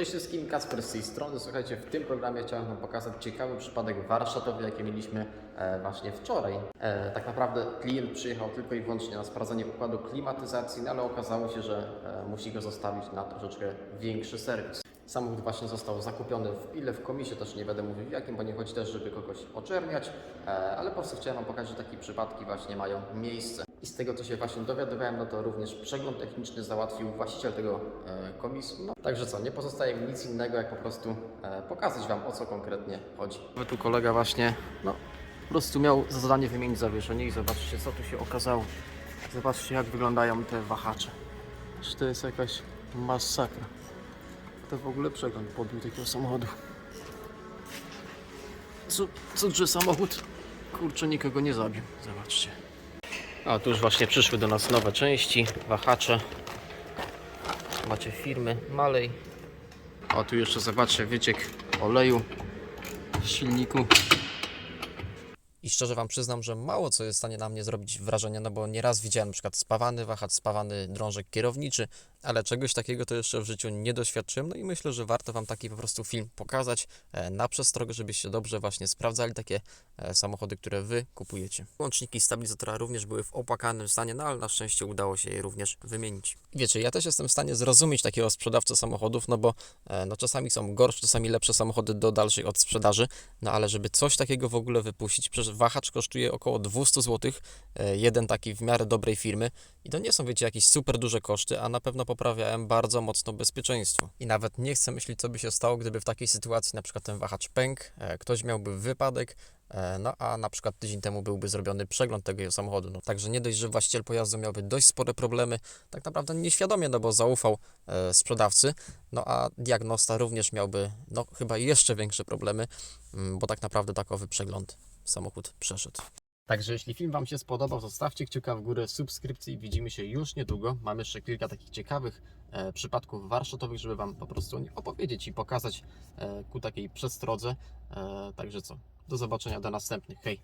Cześć wszystkim, Kasper z tej strony. Słuchajcie, w tym programie chciałem Wam pokazać ciekawy przypadek warsztatowy, jaki mieliśmy e, właśnie wczoraj. E, tak naprawdę klient przyjechał tylko i wyłącznie na sprawdzenie układu klimatyzacji, no ale okazało się, że e, musi go zostawić na troszeczkę większy serwis. Samochód właśnie został zakupiony w Pile, w komisie, też nie będę mówił jakim, bo nie chodzi też, żeby kogoś oczerniać, ale po prostu chciałem Wam pokazać, że takie przypadki właśnie mają miejsce. I z tego, co się właśnie dowiadywałem, no to również przegląd techniczny załatwił właściciel tego e, komisu. No, także co, nie pozostaje mi nic innego, jak po prostu e, pokazać Wam, o co konkretnie chodzi. Tu kolega właśnie, no, po prostu miał za zadanie wymienić zawieszenie i zobaczcie, co tu się okazało. Zobaczcie, jak wyglądają te wahacze. Czy to jest jakaś masakra. To w ogóle przegląd podbił takiego samochodu. Co, cud, że samochód, kurczę, nikogo nie zabił. Zobaczcie. A tu już właśnie przyszły do nas nowe części, wahacze. Macie firmy Malej. O tu jeszcze zobaczcie wyciek oleju z silniku. I szczerze Wam przyznam, że mało co jest w stanie na mnie zrobić wrażenie, no bo nieraz widziałem przykład spawany wahacz, spawany drążek kierowniczy, ale czegoś takiego to jeszcze w życiu nie doświadczyłem, no i myślę, że warto Wam taki po prostu film pokazać e, na przestrogę, żebyście dobrze właśnie sprawdzali takie e, samochody, które Wy kupujecie. Łączniki stabilizatora również były w opłakanym stanie, no ale na szczęście udało się je również wymienić. Wiecie, ja też jestem w stanie zrozumieć takiego sprzedawcę samochodów, no bo e, no czasami są gorsze, czasami lepsze samochody do dalszej odsprzedaży, no ale żeby coś takiego w ogóle wypuścić, przecież wahacz kosztuje około 200 zł, jeden taki w miarę dobrej firmy i to nie są, wiecie, jakieś super duże koszty, a na pewno poprawiają bardzo mocno bezpieczeństwo. I nawet nie chcę myśleć, co by się stało, gdyby w takiej sytuacji na przykład ten wahacz pękł, e, ktoś miałby wypadek, e, no a na przykład tydzień temu byłby zrobiony przegląd tego samochodu. No, także nie dość, że właściciel pojazdu miałby dość spore problemy, tak naprawdę nieświadomie, no bo zaufał e, sprzedawcy, no a diagnosta również miałby, no chyba jeszcze większe problemy, mm, bo tak naprawdę takowy przegląd samochód przeszedł. Także jeśli film Wam się spodobał, zostawcie kciuka w górę, subskrypcji. Widzimy się już niedługo. Mam jeszcze kilka takich ciekawych e, przypadków warsztatowych, żeby Wam po prostu opowiedzieć i pokazać e, ku takiej przestrodze. E, także co, do zobaczenia, do następnych. Hej!